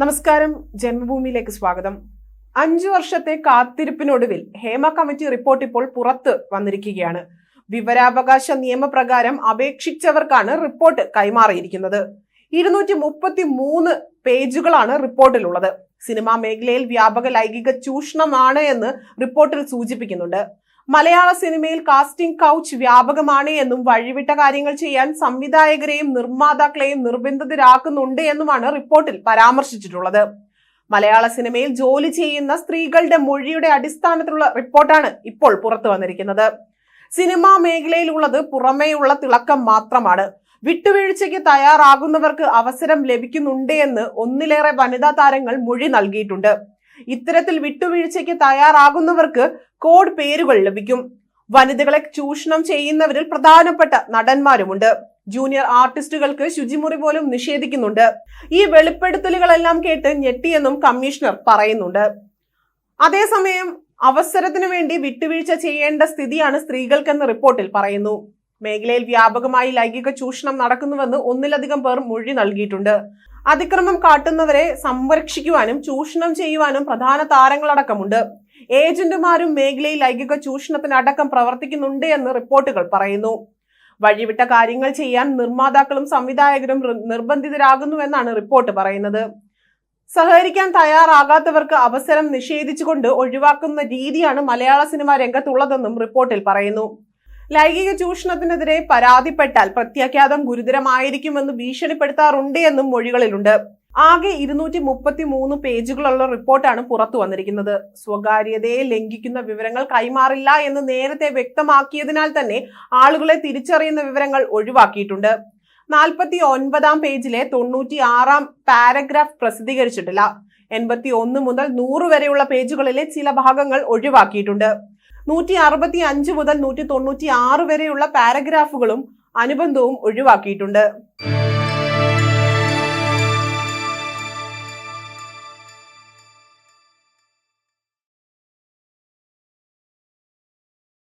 നമസ്കാരം. ജന്മഭൂമിയിലേക്ക് സ്വാഗതം. അഞ്ചു വർഷത്തെ കാത്തിരിപ്പിനൊടുവിൽ ഹേമ കമ്മിറ്റി റിപ്പോർട്ട് ഇപ്പോൾ പുറത്ത് വന്നിരിക്കുകയാണ്. വിവരാവകാശ നിയമപ്രകാരം അപേക്ഷിച്ചവർക്കാണ് റിപ്പോർട്ട് കൈമാറിയിരിക്കുന്നത്. ഇരുന്നൂറ്റി മുപ്പത്തി മൂന്ന് പേജുകളാണ് റിപ്പോർട്ടിലുള്ളത്. സിനിമാ മേഖലയിൽ വ്യാപക ലൈംഗിക ചൂഷണമാണ് എന്ന് റിപ്പോർട്ടിൽ സൂചിപ്പിക്കുന്നുണ്ട്. മലയാള സിനിമയിൽ കാസ്റ്റിംഗ് കൗച്ച് വ്യാപകമാണ് എന്നും വഴിവിട്ട കാര്യങ്ങൾ ചെയ്യാൻ സംവിധായകരെയും നിർമ്മാതാക്കളെയും നിർബന്ധിതരാക്കുന്നുണ്ട് എന്നുമാണ് റിപ്പോർട്ടിൽ പരാമർശിച്ചിട്ടുള്ളത്. മലയാള സിനിമയിൽ ജോലി ചെയ്യുന്ന സ്ത്രീകളുടെ മൊഴിയുടെ അടിസ്ഥാനത്തിലുള്ള റിപ്പോർട്ടാണ് ഇപ്പോൾ പുറത്തു വന്നിരിക്കുന്നത്. സിനിമാ മേഖലയിലുള്ളത് പുറമേയുള്ള തിളക്കം മാത്രമാണ്. വിട്ടുവീഴ്ചയ്ക്ക് തയ്യാറാകുന്നവർക്ക് അവസരം ലഭിക്കുന്നുണ്ട് എന്ന് ഒന്നിലേറെ വനിതാ താരങ്ങൾ മൊഴി നൽകിയിട്ടുണ്ട്. ഇത്തരത്തിൽ വിട്ടുവീഴ്ചയ്ക്ക് തയ്യാറാകുന്നവർക്ക് കോഡ് പേരുകൾ ലഭിക്കും. വനിതകളെ ചൂഷണം ചെയ്യുന്നവരിൽ പ്രധാനപ്പെട്ട നടന്മാരുമുണ്ട്. ജൂനിയർ ആർട്ടിസ്റ്റുകൾക്ക് ശുചിമുറി പോലും നിഷേധിക്കുന്നുണ്ട്. ഈ വെളിപ്പെടുത്തലുകളെല്ലാം കേട്ട് ഞെട്ടിയെന്നും കമ്മീഷണർ പറയുന്നുണ്ട്. അതേസമയം അവസരത്തിനു വേണ്ടി വിട്ടുവീഴ്ച ചെയ്യേണ്ട സ്ഥിതിയാണ് സ്ത്രീകൾക്കെന്ന് റിപ്പോർട്ടിൽ പറയുന്നു. മേഖലയിൽ വ്യാപകമായി ലൈംഗിക ചൂഷണം നടക്കുന്നുവെന്ന് ഒന്നിലധികം പേർ മൊഴി നൽകിയിട്ടുണ്ട്. അതിക്രമം കാട്ടുന്നവരെ സംരക്ഷിക്കുവാനും ചൂഷണം ചെയ്യുവാനും പ്രധാന താരങ്ങളടക്കമുണ്ട്. ഏജന്റുമാരും മേഖലയിൽ ലൈംഗിക ചൂഷണത്തിനടക്കം പ്രവർത്തിക്കുന്നുണ്ട് എന്ന് റിപ്പോർട്ടുകൾ പറയുന്നു. വഴിവിട്ട കാര്യങ്ങൾ ചെയ്യാൻ നിർമ്മാതാക്കളും സംവിധായകരും നിർബന്ധിതരാകുന്നുവെന്നാണ് റിപ്പോർട്ട് പറയുന്നത്. സഹകരിക്കാൻ തയ്യാറാകാത്തവർക്ക് അവസരം നിഷേധിച്ചുകൊണ്ട് ഒഴിവാക്കുന്ന രീതിയാണ് മലയാള സിനിമാ രംഗത്തുള്ളതെന്നും റിപ്പോർട്ടിൽ പറയുന്നു. ലൈംഗിക ചൂഷണത്തിനെതിരെ പരാതിപ്പെട്ടാൽ പ്രത്യാഘാതം ഗുരുതരമായിരിക്കുമെന്ന് ഭീഷണിപ്പെടുത്താറുണ്ട് എന്നും മൊഴികളിലുണ്ട്. ആകെ ഇരുന്നൂറ്റി മുപ്പത്തി മൂന്ന് പേജുകളുള്ള റിപ്പോർട്ടാണ് പുറത്തു വന്നിരിക്കുന്നത്. സ്വകാര്യതയെ ലംഘിക്കുന്ന വിവരങ്ങൾ കൈമാറില്ല എന്ന് നേരത്തെ വ്യക്തമാക്കിയതിനാൽ തന്നെ ആളുകളെ തിരിച്ചറിയുന്ന വിവരങ്ങൾ ഒഴിവാക്കിയിട്ടുണ്ട്. നാൽപ്പത്തി ഒൻപതാം പേജിലെ തൊണ്ണൂറ്റി ആറാം പാരഗ്രാഫ് പ്രസിദ്ധീകരിച്ചിട്ടില്ല. എൺപത്തി ഒന്ന് മുതൽ നൂറ് വരെയുള്ള പേജുകളിലെ ചില ഭാഗങ്ങൾ ഒഴിവാക്കിയിട്ടുണ്ട്. നൂറ്റി അറുപത്തി അഞ്ച് മുതൽ നൂറ്റി തൊണ്ണൂറ്റി ആറ് വരെയുള്ള പാരഗ്രാഫുകളും അനുബന്ധവും ഒഴിവാക്കിയിട്ടുണ്ട്.